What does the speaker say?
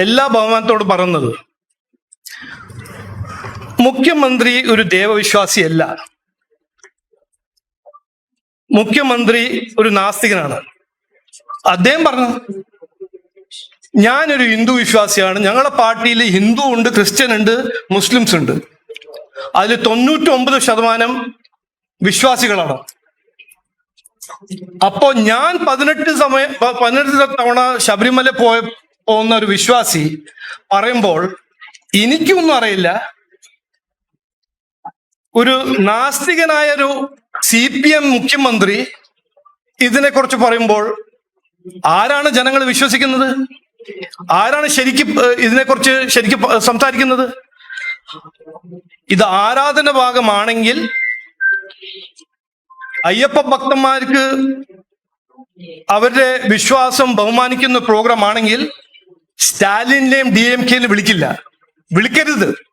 എല്ലാ ബഹുമാനത്തോട് പറയുന്നത് മുഖ്യമന്ത്രി ഒരു ദേവവിശ്വാസിയല്ല. മുഖ്യമന്ത്രി ഒരു നാസ്തികനാണ്. അദ്ദേഹം പറഞ്ഞു ഞാനൊരു ഹിന്ദു വിശ്വാസിയാണ്. ഞങ്ങളുടെ പാർട്ടിയിൽ ഹിന്ദു ഉണ്ട് ക്രിസ്ത്യൻ ഉണ്ട് മുസ്ലിംസ് ഉണ്ട്. അതിൽ തൊണ്ണൂറ്റി ഒമ്പത് ശതമാനം വിശ്വാസികളാണ്. അപ്പോ ഞാൻ പതിനെട്ട് സമയം പതിനെട്ട് തവണ ശബരിമല പോയ പോകുന്ന വിശ്വാസി പറയുമ്പോൾ എനിക്കൊന്നും അറിയില്ല. ഒരു നാസ്തികനായ ഒരു സി പി എം മുഖ്യമന്ത്രി ഇതിനെക്കുറിച്ച് പറയുമ്പോൾ ആരാണ് ജനങ്ങൾ വിശ്വസിക്കുന്നത്? ആരാണ് ശരിക്കും ഇതിനെക്കുറിച്ച് ശരിക്കും സംസാരിക്കുന്നത്? ഇത് ആരാധന ഭാഗമാണെങ്കിൽ അയ്യപ്പ ഭക്തന്മാർക്ക് അവരുടെ വിശ്വാസം ബഹുമാനിക്കുന്ന പ്രോഗ്രാം ആണെങ്കിൽ സ്റ്റാലിനെയും ഡി എം കെയിലും വിളിക്കില്ല. വിളിക്കരുത്.